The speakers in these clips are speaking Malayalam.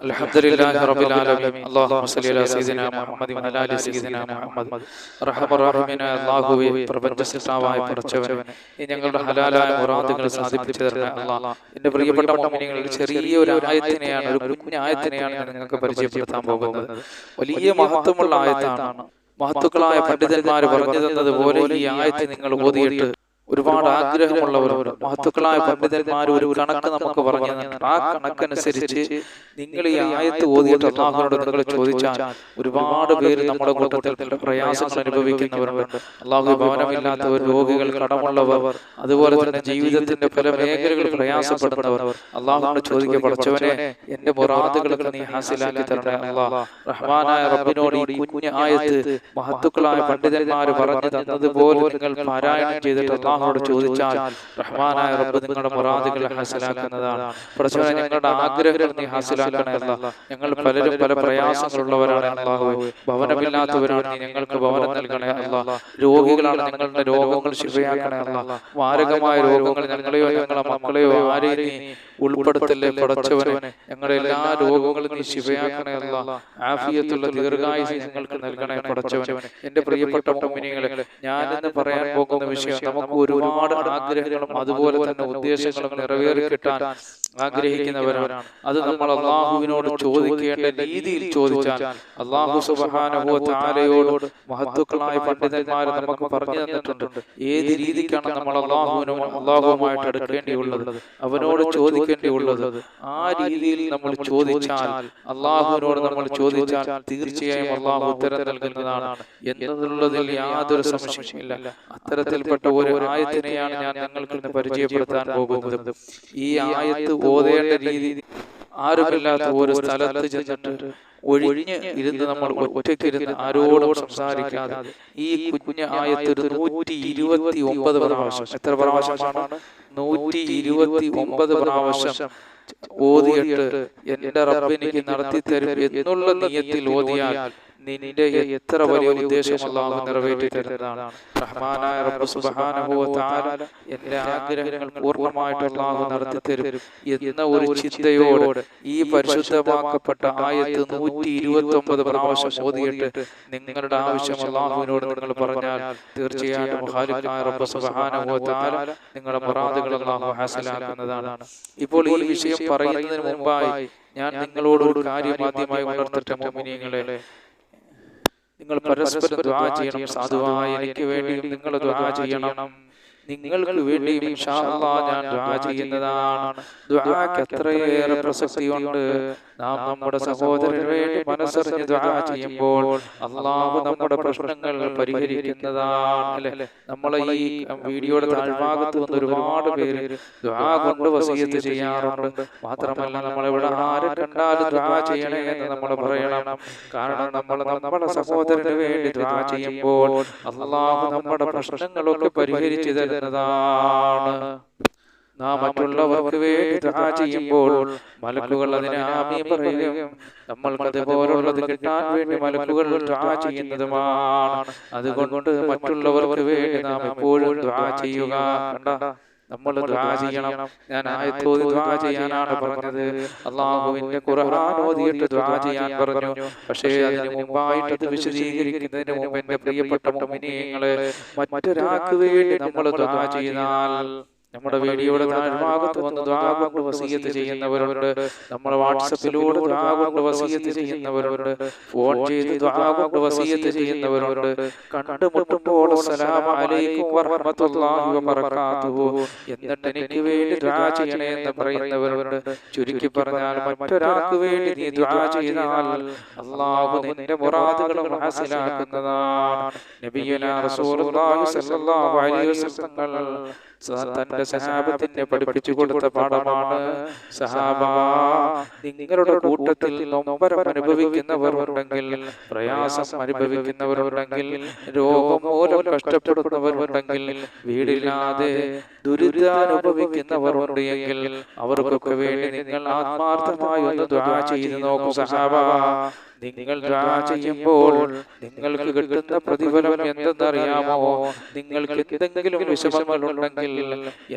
الحمد لله رب العالمين اللهم صل على سيدنا മുഹമ്മദ് وعلى ال سيدنا മുഹമ്മദ് റഹ്മറഹീമായ അല്ലാഹുവേ പ്രപഞ്ച സൃഷ്ടാവായ പടച്ചവനെ ഈ ഞങ്ങളുടെ ഹലാലായ മുറാദുകൾ സാധിപ്പിച്ചു തരണേ അല്ലാഹ് എന്റെ പ്രിയപ്പെട്ട മുഅ്മിനീങ്ങളിൽ ചെറിയ ഒരു ആയത്തിനെയാണ് ഒരു കുഞ്ഞു ആയത്തിനെയാണ് ഞാൻ നിങ്ങൾക്ക് പരിചയപ്പെടുത്താൻ പോകുന്നത് വലിയ മഹത്വമുള്ള ആയത്താണ് മഹത്തുക്കളായ പണ്ഡിതന്മാർ പറഞ്ഞു തന്നതുപോലെ ഈ ആയത്ത് നിങ്ങൾ ഓതിയിട്ട് ഒരുപാട് ആഗ്രഹമുള്ളവർ മഹത്തുക്കളായ പണ്ഡിതന്മാർ ഒരു കണക്ക് നമുക്ക് പറഞ്ഞു ആ കണക്കനുസരിച്ച് നിങ്ങൾ ഈ ആയത്ത് ഓതിയിട്ട് അള്ളാഹുനോട് നിങ്ങൾ ചോദിച്ചാൽ ഒരുപാട് പേര് നമ്മുടെ കൂട്ടത്തിൽ പ്രയാസങ്ങൾ അനുഭവിക്കുന്നവരുണ്ട് അള്ളാഹു ഭവനമില്ലാത്തവർ രോഗികൾ കടമുള്ളവർ അതുപോലെ തന്നെ ജീവിതത്തിന്റെ പല മേഖലകൾ പ്രയാസപ്പെടുന്നവർ അള്ളാഹുനോട് ചോദിക്കുക പഠിച്ചവനെ എന്റെ നീ ഹാസിലാക്കി തരണേ അള്ളാഹ് റഹ്മാനായ റബ്ബിനോട് ഈ കുഞ്ഞു ആയത്ത് മഹത്തുക്കളായ പണ്ഡിതന്മാർ പറഞ്ഞു തന്നതുപോലെ നിങ്ങൾ പാരായണം ചെയ്തിട്ട് അള്ളാഹുനോട് ചോദിച്ചാൽ റഹ്മാനായ റബ്ബ് നിങ്ങളുടെ മുറാദുകൾ ഹാസിലാക്കുന്നതാണ്. പ്രശ്നം ഞങ്ങളുടെ ആഗ്രഹങ്ങൾ നീ ഹാസിലാക്കണേ അല്ല. ഞങ്ങൾ പലരും പല പ്രയാസങ്ങളുള്ളവരാണ് അള്ളാഹു ഭവനമില്ലാത്തവരാണ് നീ ഞങ്ങൾക്ക് ഭവനം നൽകണേ അല്ല. രോഗികളാണ് ഞങ്ങളുടെ രോഗങ്ങൾ ശിവയാക്കണേ അല്ല. മാരകമായ രോഗങ്ങൾ ഞങ്ങളെയോ ഞങ്ങളുടെ മക്കളെയോ ആരെയും നീ ഉൾപ്പെടുത്തല്ലേ പടച്ചവനെ? ഞങ്ങളുടെ എല്ലാ രോഗങ്ങളും നീ ശിവയാക്കണേ അല്ല. ആഫിയത്തുള്ള ദീർഘായുസ് ഞങ്ങൾക്ക് നൽകണേ പടച്ചവനെ. എന്റെ പ്രിയപ്പെട്ട മോമിനികളെ ഞാനെന്ന് പറയാൻ പോകുന്ന വിഷയം നമുക്ക് ഒരുപാട് ആഗ്രഹങ്ങളും അതുപോലെ തന്നെ ഉദ്ദേശങ്ങളും നിറവേറി കിട്ടാൻ ആഗ്രഹിക്കുന്നവരാണ് അത് നമ്മൾ അള്ളാഹുവിനോട് ചോദിക്കേണ്ട രീതിയിൽ ചോദിച്ചാൽ അള്ളാഹു സുബാനോട് മഹത്വക്കളായ പണ്ഡിതന്മാർ നമുക്ക് പറഞ്ഞു തന്നിട്ടുണ്ട്. ഏത് രീതിക്കാണ് നമ്മൾ അള്ളാഹുവിനും അള്ളാഹുവുമായിട്ട് എടുക്കേണ്ടിയുള്ളത്? അവനോട് ചോദിക്കേണ്ടിയുള്ളത്? ആ രീതിയിൽ നമ്മൾ ചോദിച്ചാൽ അള്ളാഹുവിനോട് നമ്മൾ ചോദിച്ചാൽ തീർച്ചയായും അള്ളാഹു ഉത്തരം നൽകുന്നതാണ്. എന്നതുള്ളതിൽ യാതൊരു സംശയമില്ല അത്തരത്തിൽപ്പെട്ട ഒരു ആയത്തിനെയാണ് ഞാൻ ഞങ്ങൾക്ക് പരിചയപ്പെടുത്താൻ പോകുന്നത്. ഈ ആയത്ത് ഓതേണ്ട രീതി ആരുമില്ലാത്ത ഒരു സ്ഥലത്ത് ചെന്നിട്ട് ഒഴിഞ്ഞ് ഇരുന്ന് നമ്മൾ ഒറ്റയ്ക്ക് ഇരുന്ന് ആരോടും സംസാരിക്കാതെ ഈ കുഞ്ഞ ആയത്തിൽ നൂറ്റി ഇരുപത്തി ഒമ്പത് പ്രാവശ്യം. എത്ര പ്രാവശ്യമാണ്? നൂറ്റി ഇരുപത്തി ഒമ്പത് പ്രാവശ്യം ഓതിയിട്ട് എന്റെ റബ്ബെനിക്ക് നടത്തി തരും എന്നുള്ള നീയത്തിൽ ഓതിയാൽ നിന്റെ എത്ര വലിയ ഉദ്ദേശം അല്ലാഹു നിറവേറ്റി തരുന്നതാണ്. റഹ്മാനായ റബ്ബ് സുബ്ഹാനഹു വ തആല എന്റെ ആഗ്രഹങ്ങൾ പൂർണമായിട്ട് അല്ലാഹു നടത്തി തരും. എന്ന ഒരു ചിന്തയോട് ഈ പരിശുദ്ധമാക്കപ്പെട്ട ആയത്ത് നൂറ്റി ഇരുപത്തി ഒമ്പത് പ്രാവശ്യം ഓതിയിട്ട് നിങ്ങളുടെ ആവശ്യം അല്ലാഹുവിനോട് നിങ്ങൾ പറഞ്ഞാൽ തീർച്ചയായിട്ടും റബ്ബ് സുബ്ഹാനഹു വ തആല നിങ്ങളുടെ മുറാദുകൾ അല്ലാഹു ഹാസിലാക്കുന്നതാണ്. ഇപ്പോൾ ഈ വിഷയം പറയുന്നതിന് മുമ്പായി ഞാൻ നിങ്ങളോട് ഒരു കാര്യം ആദ്യമായി ഉണർത്തിട്ട് മുഅ്മിനീങ്ങളെ നിങ്ങൾ പരസ്പരം ദ്വാ ചെയ്യണം സാധുവായ എനിക്ക് വേണ്ടിയും നിങ്ങൾ ദ്വാ ചെയ്യണം. നിങ്ങൾക്ക് വേണ്ടി ഞാൻ ചെയ്യുന്നതാണ്. എത്രയേറെ പ്രസക്തിയുണ്ട്. നാം നമ്മുടെ സഹോദരന് വേണ്ടി മനസ്സറിഞ്ഞ് ചെയ്യുമ്പോൾ അള്ളാഹു നമ്മുടെ പ്രശ്നങ്ങൾ പരിഹരിക്കുന്നതാണ് അല്ലെ? നമ്മളെ ഈ വീഡിയോയുടെ താഴ്ഭാഗത്ത് വന്ന് ഒരുപാട് പേര് കൊണ്ട് വസീയത്ത് ചെയ്യാറുണ്ട്. മാത്രമല്ല നമ്മളെവിടെ ആരെ കണ്ടാലും ദ്വാ ചെയ്യണേ എന്ന് നമ്മൾ പറയണം. കാരണം നമ്മൾ നമ്മുടെ സഹോദരന് വേണ്ടി ദ്വാ ചെയ്യുമ്പോൾ അള്ളാഹു നമ്മുടെ പ്രശ്നങ്ങളൊക്കെ പരിഹരിച്ചു തരുന്നതാണ് നാം മറ്റുള്ളവർക്ക് വേണ്ടി ദുആ ചെയ്യുമ്പോൾ മലക്കുകൾ അതിനെ ആമീൻ പറയുകയും നമ്മൾക്ക് അതുപോലുള്ളത് കിട്ടാൻ വേണ്ടി മലക്കുകൾ ദുആ ചെയ്യുന്നതുമാണ്. അതുകൊണ്ട് മറ്റുള്ളവർക്ക് വേണ്ടി നാം എപ്പോഴും ദുആ ചെയ്യുക. കണ്ട? നമ്മൾ ചെയ്യണം. ഞാൻ ആയത്തോതി ചെയ്യാനാണ് പറഞ്ഞത്. ഖുർആൻ ഓതിയിട്ട് ചെയ്യാൻ പറഞ്ഞു. പക്ഷേ അതിന് മുമ്പായിട്ട് അത് വിശദീകരിക്കുന്നതിന് മുമ്പ് എന്റെ പ്രിയപ്പെട്ട മുഅ്മിനീങ്ങളെ മറ്റൊരാൾക്ക് വേണ്ടി നമ്മൾ ചെയ്താൽ നമ്മുടെ വീഡിയോയുടെ താഴ്ഭാഗത്ത് വന്ന് ദ്വാകൊണ്ട് വസീയത്ത് ചെയ്യുന്നവരുണ്ട്. നമ്മുടെ വാട്സപ്പിലൂടെ ദ്വാകൊണ്ട് വസീയത്ത് ചെയ്യുന്നവരുണ്ട്. ഫോൺ ചെയ്ത് ദ്വാകൊണ്ട് വസീയത്ത് ചെയ്യുന്നവരുണ്ട്. കണ്ടുമുട്ടുമ്പോൾ സലാം അലൈക്കും വറഹ്മത്തുള്ളാഹി വബറകാതുഹു. എന്നിട്ട് എനിക്ക് വേണ്ടി ദ്വാ ചെയ്യണേ എന്ന് പറയുന്നവരുണ്ട്. ചുരുക്കി പറഞ്ഞാൽ മറ്റൊരാൾക്ക് വേണ്ടി നീ ദ്വാ ചെയ്താൽ അള്ളാഹു നിന്റെ മുറാദുകളും മനസ്സിലാക്കുന്നതാണ് നബിയനാ റസൂലുള്ളാഹി സ്വല്ലല്ലാഹു അലൈഹി വസല്ലം. തന്റെ സഹാബത്തിനെ പഠിപ്പിച്ചു കൊടുത്ത പാഠമാണ് സഹാബ. നിങ്ങളുടെ കൂട്ടത്തിൽ നൊമ്പരം അനുഭവിക്കുന്നവർ ഉണ്ടെങ്കിൽ പ്രയാസം അനുഭവിക്കുന്നവർ ഉണ്ടെങ്കിൽ രോഗം മൂലം കഷ്ടപ്പെടുന്നവർ ഉണ്ടെങ്കിൽ വീടില്ലാതെ ദുരിതാനുഭവിക്കുന്നവർ ഉണ്ടെങ്കിൽ അവർക്കൊക്കെ വേണ്ടി നിങ്ങൾ ആത്മാർത്ഥമായി ഒന്ന് ദ്വാ ചെയ്ത് നോക്കൂ സഹാബ. നിങ്ങൾ ദ്വാ ചെയ്യുമ്പോൾ നിങ്ങൾക്ക് കിട്ടുന്ന പ്രതിഫലം എന്തെന്നറിയാമോ? നിങ്ങൾക്ക് എന്തെങ്കിലും വിഷമങ്ങൾ ഉണ്ടെങ്കിൽ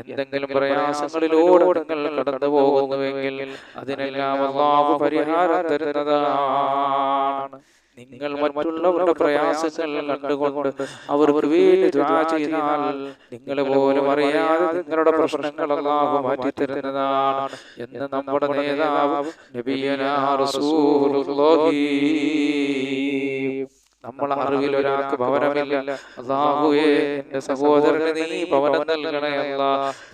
എന്തെങ്കിലും പ്രയാസങ്ങളിലൂടെ നിങ്ങൾ കടന്നു പോകുന്നുവെങ്കിൽ അതിനെല്ലാം പരിഹാരം തരുന്നതാണ്. നിങ്ങൾ മറ്റുള്ളവരുടെ പ്രയാസങ്ങൾ കണ്ടുകൊണ്ട് അവർ വേണ്ടി ചെയ്താൽ നിങ്ങളെ പോലും അറിയാതെ നിങ്ങളുടെ പ്രശ്നങ്ങൾ അല്ലാഹു മാറ്റിത്തരുന്നതാണ് എന്ന് നമ്മുടെ നേതാവ് നബിയനാ റസൂലുള്ളാഹി നമ്മളെ അറിവിൽ ഒരാൾക്ക് ഭവനമില്ല. അള്ളാഹുവേ എന്റെ സഹോദരന് നീ ഭവനം നൽകണേ അല്ല.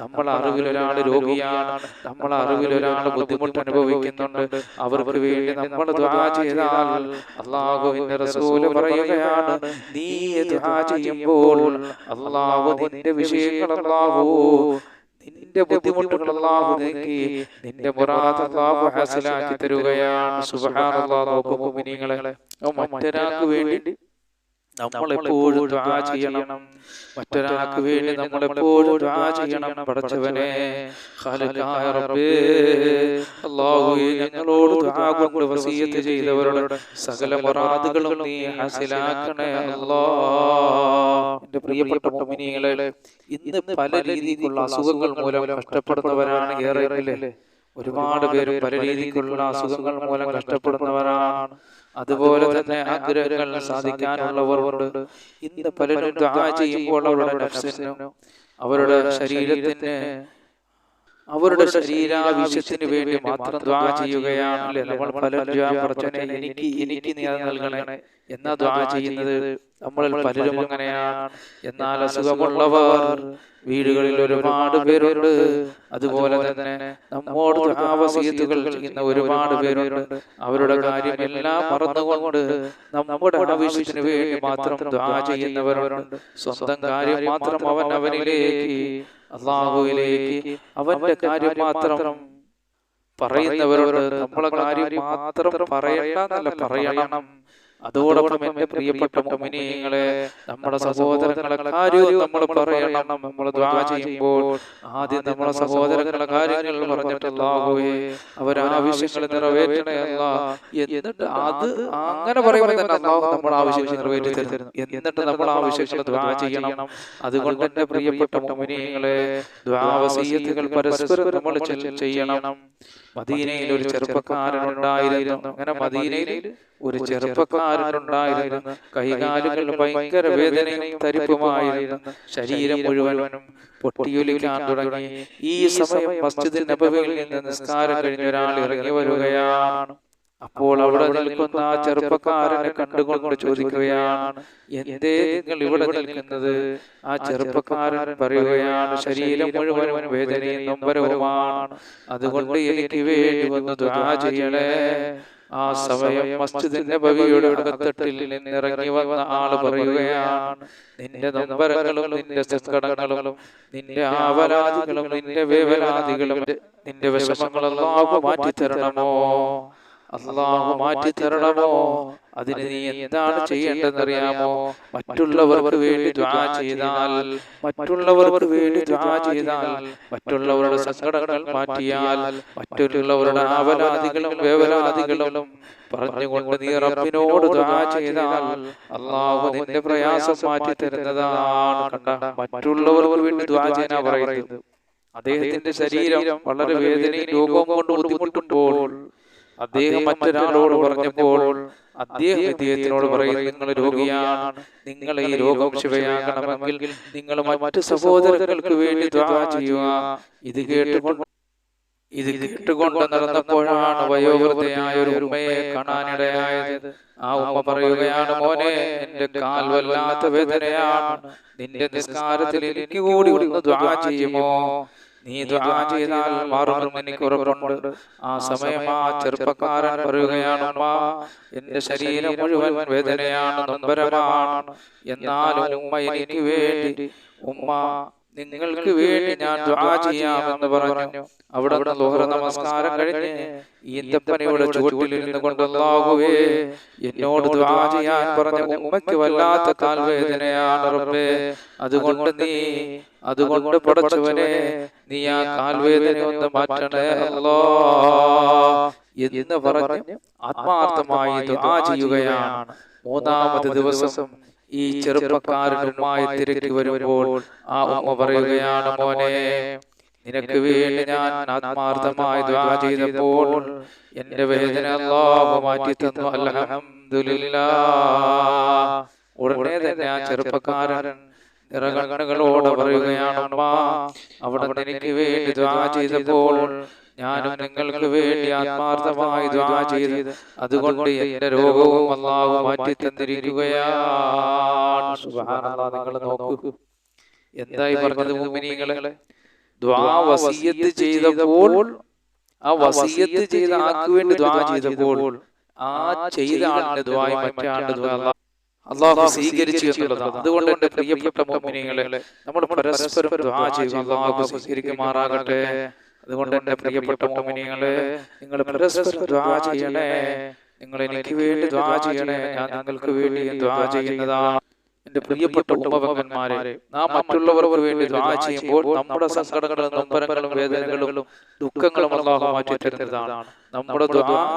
നമ്മളെ അറിവിൽ ഒരാൾ രോഗിയാണ്. നമ്മൾ അറിവിൽ ഒരാൾ ബുദ്ധിമുട്ട് അനുഭവിക്കുന്നുണ്ട്. അവർക്ക് വേണ്ടി നമ്മൾ ദുആ ചെയ്താൽ അള്ളാഹുവിന്റെ റസൂൽ പറയുകയാണ് നീ ദുആ ചെയ്യുമ്പോൾ അള്ളാഹു നിന്റെ വിഷയങ്ങൾ അള്ളാഹു നിന്റെ ബുദ്ധിമുട്ടുകൾ അല്ലാഹു നീക്കി നിന്റെ മുറാദ് അല്ലാഹു ഹാസിലാക്കി തരുകയാണ്. സുബ്ഹാനല്ലാഹ് നോക്കൂ മുഅ്മിനീങ്ങളെ. മറ്റൊരാൾക്ക് വേണ്ടി നമ്മൾ എപ്പോഴും ദുആ ചെയ്യണം. മറ്റൊരാൾക്ക് വേണ്ടി നമ്മൾ എപ്പോഴും ദുആ ചെയ്യണം പടച്ചവനെ അല്ലാഹുവേ ഞങ്ങളോട് ദ്വാ കൊണ്ട് വസിയത്ത് ചെയ്തവരുടെ സകല മുറാദുകളും നീ ഹാസിലാക്കണേ. അല്ലാഹ് എന്റെ പ്രിയപ്പെട്ട മുഅ്മിനീങ്ങളെ ഇന്ന് പല രീതിയിലുള്ള അസുഖങ്ങൾ മൂലം കഷ്ടപ്പെടുന്നവരാണ് ഏറെ ഒരുപാട് പേര് പല രീതിക്കുള്ള അസുഖങ്ങൾ മൂലം കഷ്ടപ്പെടുന്നവരാണ്. അതുപോലെ തന്നെ ആഗ്രഹങ്ങൾ സാധിക്കാനുള്ളവരുണ്ട് ഇന്ന് പലരും ദുആ ചെയ്യുമ്പോൾ അവരുടെ നഫ്സിന് അവരുടെ ശരീരത്തിന് അവരുടെ ശരീരാവശ്യത്തിന് വേണ്ടി മാത്രം ദുആ ചെയ്യുകയാണല്ലേ? നമ്മൾ പലരും പറച്ചനെ എനിക്ക് എനിക്ക് നീ നൽകണേ. എന്നാ ദ്വാ ചെയ്യുന്നത്? നമ്മളിൽ പലരും അങ്ങനെയാണ്. എന്നാൽ അസുഖമുള്ളവർ വീടുകളിൽ ഒരുപാട് പേരുണ്ട്. അതുപോലെ തന്നെ നമ്മോട് ആവസീയത്തുകൾ ചെയ്യുന്ന ഒരുപാട് പേരുണ്ട്. അവരുടെ കാര്യം എല്ലാം മറന്നുകൊണ്ട് നമ്മുടെ ആവശ്യത്തിന് വേണ്ടി മാത്രം ദ്വാ ചെയ്യുന്നവരുണ്ട്. സ്വന്തം കാര്യം മാത്രം അവൻ അവനിലേക്ക് അള്ളാഹുവിലേക്ക് അവന്റെ കാര്യം മാത്രം പറയുന്നവരോട് നമ്മളെ കാര്യം മാത്രം പറയണ്ടെന്നല്ല പറയണം. അതോടൊപ്പം എന്റെ പ്രിയപ്പെട്ട മുമിനിയങ്ങളെ നമ്മുടെ സഹോദരങ്ങളെ കാര്യവും നമ്മൾ പറയണം നമ്മൾ ദ്വാ ചെയ്യുമ്പോൾ ആദ്യം നമ്മുടെ സഹോദരങ്ങളെ കാര്യങ്ങൾ പറഞ്ഞിട്ടല്ലാകുകയെ അവരാവശ്യങ്ങൾ നിറവേറ്റണേ അല്ല എന്നിട്ട് അത് അങ്ങനെ പറയുമ്പോൾ തന്നെ അല്ലാഹു നമ്മുടെ ആവശ്യങ്ങൾ നിറവേറ്റി തരുന്നു. എന്നിട്ട് നമ്മൾ ആവശ്യങ്ങൾ ദ്വാ ചെയ്യണം. അതുകൊണ്ട് എന്റെ പ്രിയപ്പെട്ട മുമിനിയങ്ങളെ ദ്വാവസീയത്തുകൾ പരസ്പരം നമ്മൾ ചെയ്യണം. മദീനയിൽ ഒരു ചെറുപ്പക്കാരൻ ഉണ്ടായിരുന്നു. അങ്ങനെ മദീനയിൽ ഒരു ചെറുപ്പക്കാരനുണ്ടായിരുന്നു കൈകാലുകൾ ഭയങ്കര വേദനയും തരിപ്പുമായിരുന്നു. ശരീരം മുഴുവനും പൊട്ടിയൊലിക്കാൻ തുടങ്ങി. ഈ സമയം മസ്ജിദിൽ നബവിയിൽ നിന്ന് നിസ്കാരം കഴിഞ്ഞ ഒരാൾ ഇറങ്ങി വരികയാണ്. അപ്പോൾ അവിടെ നിൽക്കുന്ന ആ ചെറുപ്പക്കാരനെ കണ്ടുകൊണ്ട് ചോദിക്കുകയാണ് എന്തേ നിങ്ങൾ ഇവിടെ നിൽക്കുന്നത്? ആ ചെറുപ്പക്കാരൻ പറയുകയാണ് ശരീരം മുഴുവനും വേദനയും നൊമ്പരവുമാണ്. അതുകൊണ്ട് എനിക്ക് വേണ്ടി വന്ന് ദുആ ചെയ്യണേ. ആ സമയം മസ്ജിദിന്റെ നബവിയുടെ അകത്തട്ടിൽ നിന്ന് ഇറങ്ങി വന്ന ആൾ പറയുകയാണ് നിന്റെ നമ്പരങ്ങളും നിന്റെ സങ്കടങ്ങളും നിന്റെ ആവലാദികളും നിന്റെ വേവരാതികളും നിന്റെ വിഷമങ്ങളെല്ലാം മാറ്റി തരണമോ അള്ളാഹു മാറ്റി തരണമോ? അതിന് നീ എന്താണ് ചെയ്യേണ്ടതെന്നറിയാമോ? മറ്റുള്ളവർക്ക് വേണ്ടി ദ്വാ ചെയ്താൽ മറ്റുള്ളവർക്ക് വേണ്ടി ദ്വാ ചെയ്താൽ മറ്റുള്ളവരുടെ സങ്കടങ്ങൾ മാറ്റിയാൽ മറ്റുള്ളവരുടെ ആവലാദികളും വേവലാദികളും പറഞ്ഞുകൊണ്ട് നീ റബ്ബിനോട് ദ്വാ ചെയ്താൽ അള്ളാഹു നിന്റെ പ്രയാസം മാറ്റി തരുന്നതാണ് കണ്ട? മറ്റുള്ളവർക്ക് വേണ്ടി ദ്വാ ചെയ്യാനാ പറയുന്നത്. അദ്ദേഹത്തിന്റെ ശരീരം വളരെ വേദനയും രോഗവും കൊണ്ട് ബുദ്ധിമുട്ടുമ്പോൾ അദ്ദേഹം മറ്റൊരാളോട് പറഞ്ഞപ്പോൾ അദ്ദേഹം ഇദ്ദേഹത്തിനോട് പറയും നിങ്ങൾ രോഗിയാണ് നിങ്ങൾ ഈ രോഗം ശിവയാകണമെങ്കിൽ നിങ്ങൾ മറ്റു സഹോദരങ്ങൾക്ക് വേണ്ടി ദ്വാ ചെയ്യുക. ഇത് കേട്ടുകൊണ്ട് ഇത് കേട്ടുകൊണ്ട് നടന്നപ്പോഴാണ് വയോവൃദ്ധയായ ഒരു ഉമ്മയെ കാണാനിടയായത്. ആ ഉമ്മ പറയുകയാണ് മോനെ എന്റെ കാൽ വല്ലാത്ത വേദനയാണ്. നിന്റെ നിസ്കാരത്തിൽ എനിക്ക് കൂടി ഒന്ന് ദ്വാ ചെയ്യുമോ? നീ ദ്വാ ചെയ്താൽ മാറുമെന്ന് എനിക്ക് ഉറപ്പുണ്ട്. ആ സമയം ആ ചെറുപ്പക്കാരൻ പറയുകയാണ് ഉമ്മ എന്റെ ശരീരം മുഴുവൻ വേദനയാണ് നൊമ്പരമാണ്. എന്നാലും ഉമ്മ എനിക്ക് വേണ്ടി ഉമ്മ നിങ്ങൾക്ക് വേണ്ടി ഞാൻ ദ്വാ ചെയ്യാമെന്ന് പറഞ്ഞു. അവിടെ ലോഹറ നമസ്കാരം കഴിഞ്ഞ് ഈന്തപ്പനയുടെ ചുവട്ടിലിരുന്ന് കൊണ്ടല്ലാകുവേ എന്നോട് ദ്വാ ചെയ്യാൻ പറഞ്ഞ ഉമ്മയ്ക്ക് വല്ലാത്ത കാൽവേദനയാണ് റബ്ബേ. അതുകൊണ്ട് നീ അതുകൊണ്ട് പടച്ചവനെ നീ ആ കാൽവേദന ഒന്ന് മാറ്റണേ അല്ലോ എന്ന് പറഞ്ഞ് ആത്മാർത്ഥമായി ദ്വാ ചെയ്യുകയാണ്. മൂന്നാമത്തെ ദിവസം ഈ ചെറുപ്പക്കാരനുമായി തിരക്കി വരുമ്പോൾ ആ ഉമ്മ പറയുകയാണ് മോനെ നിനക്ക് വേണ്ടി ഞാൻ ആത്മാർത്ഥമായി ദ്വാ ചെയ്തപ്പോൾ എന്റെ വേദന അല്ലാഹു മാറ്റി തന്നു. അൽഹംദുലില്ലാ. ഉടനെ തന്നെ ആ ചെറുപ്പക്കാരൻ നിറകണകളോട് പറയുകയാണ് അമ്മ അവിടെ എനിക്ക് വേണ്ടി ദ്വാ ചെയ്തപ്പോൾ ഞാനും നിങ്ങൾക്ക് വേണ്ടി ആത്മാർത്ഥമായി ദ്വാ ചെയ്ത് അതുകൊണ്ട് എന്റെ രോഗവും അള്ളാഹു മാറ്റി തന്നിരിക്കുകയാണ് നിങ്ങൾ നോക്കൂ. എന്തായി പറഞ്ഞത് മുഅ്മിനീങ്ങളെ ദ്വാ വസിയത്ത് ചെയ്തപ്പോൾ ആ വസിയത്ത് ചെയ്ത ആക്ക് വേണ്ടി ദ്വാ ചെയ്തപ്പോൾ ആ ചെയ്ത ആളുടെ ദ്വായ മറ്റേ ആളുടെ ദ്വാ അള്ളാഹു. സ്വീകരിച്ചു എന്നുള്ളതാണ് അതുകൊണ്ട് എന്റെ പ്രിയപ്പെട്ട മോമിനികളെ നമ്മൾ പരസ്പരം ദ്വാ ചെയ്യുക അള്ളാഹു സ്വീകരിക്കുമാറാകട്ടെ. അതുകൊണ്ട് എന്റെ പ്രിയപ്പെട്ട മോമിനികളെ നിങ്ങൾ ദ്വാ ചെയ്യണേ. നിങ്ങൾ എനിക്ക് വേണ്ടി ദ്വാ ചെയ്യണേ. ഞാൻ നിങ്ങൾക്ക് വേണ്ടി ദ്വാ ചെയ്യുന്നതാണ്. എന്റെ പ്രിയപ്പെട്ട ഉപഭോഗന്മാരെ നാം മറ്റുള്ളവർക്ക് വേണ്ടി ദ്വാ ചെയ്യുമ്പോൾ നമ്മുടെ സങ്കടങ്ങളും നൊമ്പരങ്ങളും വേദനകളും ദുഃഖങ്ങളും അള്ളാഹു മാറ്റി തരുന്നതാണ്. നമ്മുടെ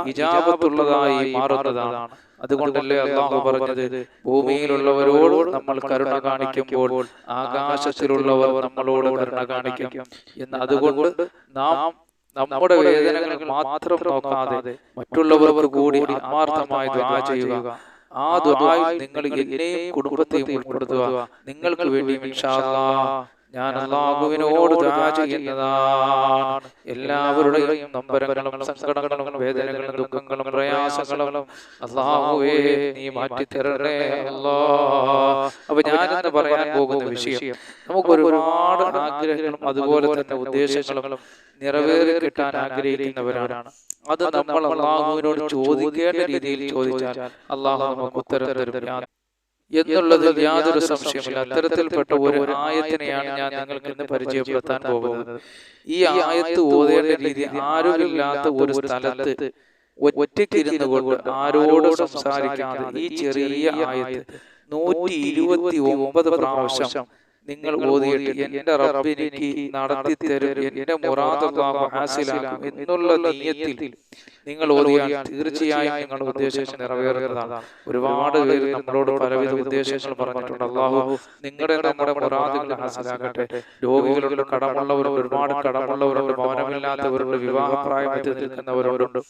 ഹിജാബത്തുള്ളതായി മാറുന്നതാണ്. അതുകൊണ്ടല്ലേ അള്ളാഹു പറഞ്ഞത്? ഭൂമിയിലുള്ളവരോട് നമ്മൾ കരുണ കാണിക്കുമ്പോൾ ആകാശത്തിലുള്ളവർ നമ്മളോട് കരുണ കാണിക്കും. എന്ന് അതുകൊണ്ട് നാം നമ്മുടെ വേദനകൾ മാത്രം നോക്കാതെ മറ്റുള്ളവർ കൂടി ആത്മാർത്ഥമായി ദ്വാ ചെയ്യുക. ആ ദ്വായിൽ നിങ്ങൾ എന്നെയും കുടുംബത്തെയും ഉൾപ്പെടുത്തുക. നിങ്ങൾക്ക് വേണ്ടി ഞാൻ അള്ളാഹുവിനോട് ചെയ്യുന്നതാണ്. എല്ലാവരുടെയും നമ്പരങ്ങളും സങ്കടങ്ങളും വേദനകളും ദുഃഖങ്ങളും പ്രയാസങ്ങളും അള്ളാഹുവേ നീ മാറ്റി തരണേ അല്ലാ. അപ്പൊ ഞാനിന്ന് പറയാൻ പോകുന്ന വിഷയം നമുക്ക് ഒരുപാട് ആഗ്രഹങ്ങളും അതുപോലെ തന്നെ ഉദ്ദേശങ്ങളും നിറവേറി കിട്ടാൻ ആഗ്രഹിക്കുന്നവരാണ്. അത് നമ്മൾ അള്ളാഹുവിനോട് ചോദിക്കേണ്ട രീതിയിൽ ചോദിച്ചാൽ അള്ളാഹു നമുക്ക് ഉത്തരം തരും. എന്നുള്ളതിൽ യാതൊരു സംശയമില്ല അത്തരത്തിൽപ്പെട്ട ഒരു ആയത്തിനെയാണ് ഞാൻ നിങ്ങൾക്ക് ഇന്ന് പരിചയപ്പെടുത്താൻ പോകുന്നത്. ഈ ആയത്ത് ഓതേണ്ട രീതി ആരുമില്ലാത്ത ഒരു സ്ഥലത്ത് ഒറ്റയ്ക്കിരുന്നു കൊണ്ട് ആരോട് സംസാരിക്കാതെ ഈ ചെറിയ ആയത്ത് നൂറ്റി ഇരുപത്തി ഒമ്പത് പ്രാവശ്യം നിങ്ങൾ ഓതിയിട്ട് എന്റെ റബ്ബിനിക്ക് നടത്തി തരും എന്റെ മുറാദാഹു ഹാസിലാക്കും എന്നുള്ള നീയത്തിൽ നിങ്ങൾ ഓതിയാൽ തീർച്ചയായും നിങ്ങളുടെ ഉദ്ദേശം നിറവേറുന്നതാണ്. ഒരുപാട് പേര് നമ്മളോട് പലവിധ ഉദ്ദേശങ്ങൾ പറഞ്ഞിട്ടുണ്ട്. അള്ളാഹു നിങ്ങളുടെ നമ്മുടെ മുറാദുകൾ ഹാസിലാക്കട്ടെ. രോഗികളുണ്ട് കടമുള്ളവരുണ്ട് ഒരുപാട് കടമുള്ളവരുണ്ട് ഭവനമില്ലാത്തവരുണ്ട് വിവാഹപ്രായത്തിൽ നിൽക്കുന്നവരുണ്ട്.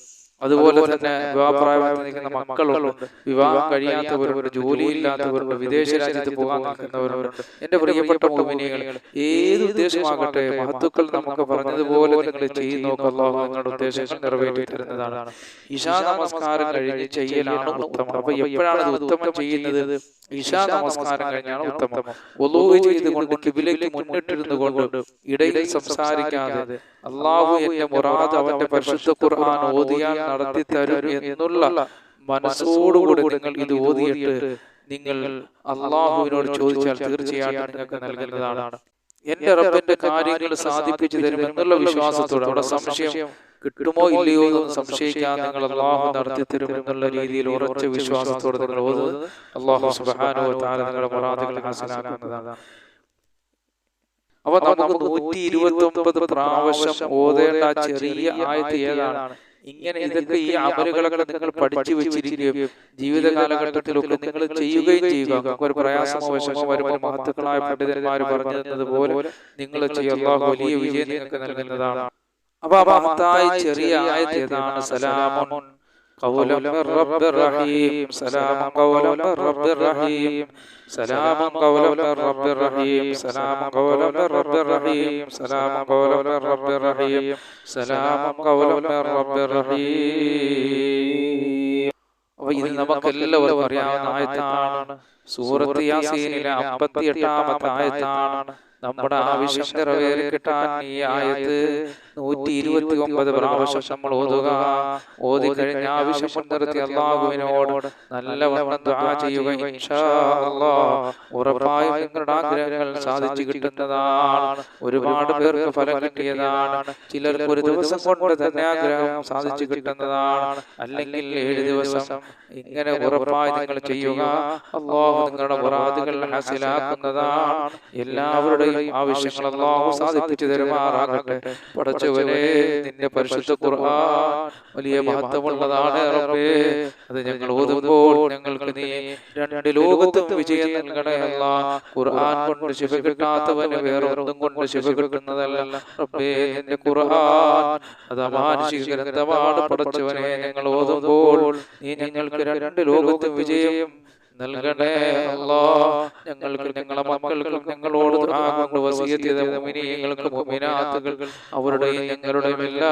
അതുപോലെ തന്നെ വിവാഹപ്രായമായി നിൽക്കുന്ന മക്കളുണ്ട്. വിവാഹം കഴിയാത്തവരുണ്ട് ജോലിയില്ലാത്തവരുണ്ട് വിദേശ രാജ്യത്ത് പോകാൻ നിൽക്കുന്നവരുണ്ട്. എന്റെ പ്രിയപ്പെട്ട മോമിനികൾ ഏത് ഉദ്ദേശമാകട്ടെ മഹത്തുക്കൾ നമുക്ക് പറഞ്ഞതുപോലെ നിങ്ങൾ ചെയ്യുന്നു നോക്കല്ലോ നിങ്ങളുടെ ഉദ്ദേശം നിറവേറ്റി തരുന്നതാണ് ഇഷാ നമസ്കാരം കഴിഞ്ഞ് ചെയ്യലാണ് ഉത്തമം. അപ്പൊ എപ്പോഴാണ് ഉത്തമം ചെയ്യുന്നത്? ഇഷാ നമസ്കാരം കഴിഞ്ഞാണ് ഉത്തമം. ഒലോ ചെയ്തുകൊണ്ട് കിബിലേക്ക് മുന്നിട്ടിരുന്നു കൊണ്ട് ഇടയിൽ സംസാരിക്കാതെ അള്ളാഹു എന്റെ മുറാദ് അവന്റെ പരിശുദ്ധ ഖുർആൻ ഓതിയാൽ നടത്തി തരും എന്നുള്ള മനസ്സോടുകൂടി നിങ്ങൾ ഇത് ഓതിയിട്ട് നിങ്ങൾ അള്ളാഹുവിനോട് ചോദിച്ചാൽ തീർച്ചയായിട്ടും നിങ്ങൾക്ക് നൽകുന്നതാണ്. എന്റെ റബ്ബിന്റെ കാര്യങ്ങൾ സാധിപ്പിച്ചു തരും എന്നുള്ള വിശ്വാസത്തോടെ അവിടെ സംശയം കിട്ടുമോ ഇല്ലയോ എന്ന് സംശയിക്കാൻ നിങ്ങൾ അള്ളാഹു നടത്തി തരും എന്നുള്ള രീതിയിൽ ഉറച്ച വിശ്വാസത്തോടെ നിങ്ങൾ ഓതുന്നത് അള്ളാഹു സുബാനോ തആല നിങ്ങളുടെ മുറാദുകൾ ഹാസനാക്കുന്നതാണ് അപ്പൊ നമുക്ക് നൂറ്റി ഇരുപത്തി ഒമ്പത് പ്രാവശ്യം ഓതേണ്ട ചെറിയ ആയത്ത് ഏതാണ്? ഇങ്ങനെ ഇതൊക്കെ ഈ അമലുകളൊക്കെ നിങ്ങൾ പഠിച്ചു വെച്ചിരിക്കുകയും ജീവിത കാലഘട്ടത്തിലൊക്കെ നിങ്ങൾ ചെയ്യുകയും ചെയ്യുക. ഒരു പ്രയാസമോ വിഷമോ വരുമ്പോൾ മഹത്തുക്കളായ പണ്ഡിതന്മാർ പറഞ്ഞു തന്നതുപോലെ നിങ്ങൾ ചെയ്യുക. വലിയ വിജയം നിങ്ങൾക്ക് നൽകുന്നതാണ്. അപ്പൊ ആ മഹത്തായ ചെറിയ ആയത്ത് ഏതാണ്? സലാമുൻ. قولا من رب رحيم سلام قولا من رب رحيم سلام قولا من رب رحيم سلام قولا من رب رحيم سلام قولا من رب رحيم سلام قولا من رب رحيم അപ്പൊ ഇത് നമുക്ക് എല്ലാവർക്കും അറിയാവുന്ന ആയത്താണ് സൂറത്ത് യാസീനിലെ അമ്പത്തി എട്ടാമത്തെ ആയത്താണ് നമ്മുടെ ആവശ്യം നിറവേറി കിട്ടാൻ ഈ ആയത്ത് നൂറ്റി ഇരുപത്തി ഒമ്പത് പ്രാവശ്യം നമ്മൾ ഓതുക. ഓതി കഴിഞ്ഞ ആവശ്യം മുൻനിർത്തി അള്ളാഹുവിനോട് നല്ലവണ്ണം ദുആ ചെയ്യുക ഇൻഷാ അല്ലാഹ് ഉറപ്പായും നിങ്ങളുടെ ആഗ്രഹങ്ങൾ സാധിച്ചു കിട്ടുന്നതാണ് ഒരുപാട് പേർക്ക് ഫലം കിട്ടിയതാണ്. ചിലർക്ക് ഒരു ദിവസം കൊണ്ട് തന്നെ ആഗ്രഹം സാധിച്ചു കിട്ടുന്നതാണ് അല്ലെങ്കിൽ ഏഴ് ദിവസം ഇങ്ങനെ ഉറപ്പായി നിങ്ങൾ ചെയ്യുക. അള്ളാഹു നിങ്ങളുടെ മുറാദുകൾ ഹാസിലാക്കുന്നതാണ്. എല്ലാവരുടെയും ഞങ്ങളുടെയും ആവശ്യങ്ങൾ അള്ളാഹു സാധിപ്പിച്ചു തരുമാറാകട്ടെ. പടച്ചവനെ നിന്റെ പരിശുദ്ധ ഖുർആൻ വലിയ മഹത്വമുള്ളതാണ് റബ്ബേ. അത് ഞങ്ങൾ ഓതുമ്പോൾ ഞങ്ങൾക്ക് നീ രണ്ട് ലോകത്തും വിജയം നൽകണേ അല്ല. ഖുർആൻ കൊണ്ട് ശിവ കിട്ടാത്തവന് വേറെ ഒന്നും കൊണ്ട് ശിവ കിട്ടുന്നതല്ല. റബ്ബേ നിന്റെ ഖുർആൻ അത് അമാനുഷിക ഗ്രന്ഥമാണ് പടച്ചവനെ ഞങ്ങൾ ഓതുമ്പോൾ നീ ഞങ്ങൾക്ക് രണ്ട് ലോകത്തും വിജയം നൽകണേ അല്ലോ. ഞങ്ങൾക്ക് ഞങ്ങളെ മക്കൾക്കും ഞങ്ങളോട് കൊണ്ട് മുഅ്മിനാത്തുകൾ അവരുടെയും ഞങ്ങളുടെയും എല്ലാ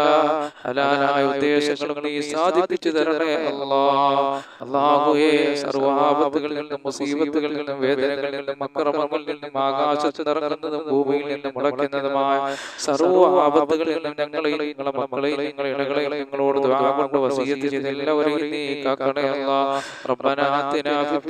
ഹലാലായ ഉദ്ദേശങ്ങളും നീ സാധിപ്പിച്ചു തരണേ അല്ലോ. അല്ലാഹുവേ സർവാപത്തുകളിൽ നിന്നും മുസീബത്തുകളിൽ നിന്നും വേദനകളിൽ നിന്നും അക്രമങ്ങളിൽ നിന്നും ആകാശത്ത് നിറങ്ങുന്നതും ഭൂമിയിൽ നിന്നും മുളയ്ക്കുന്നതുമായ സർവ ആപത്തുകളിൽ നിന്നും ഞങ്ങളെയും ഞങ്ങളെ മക്കളെ ഞങ്ങളെ ഇടകളെ ഞങ്ങളോട് കൊണ്ട് വസിയത്ത് ചെയ്ത എല്ലാവരെയും നീ കാക്കണേ അല്ലാ. റബ്ബനാ ആതിനാ ഫി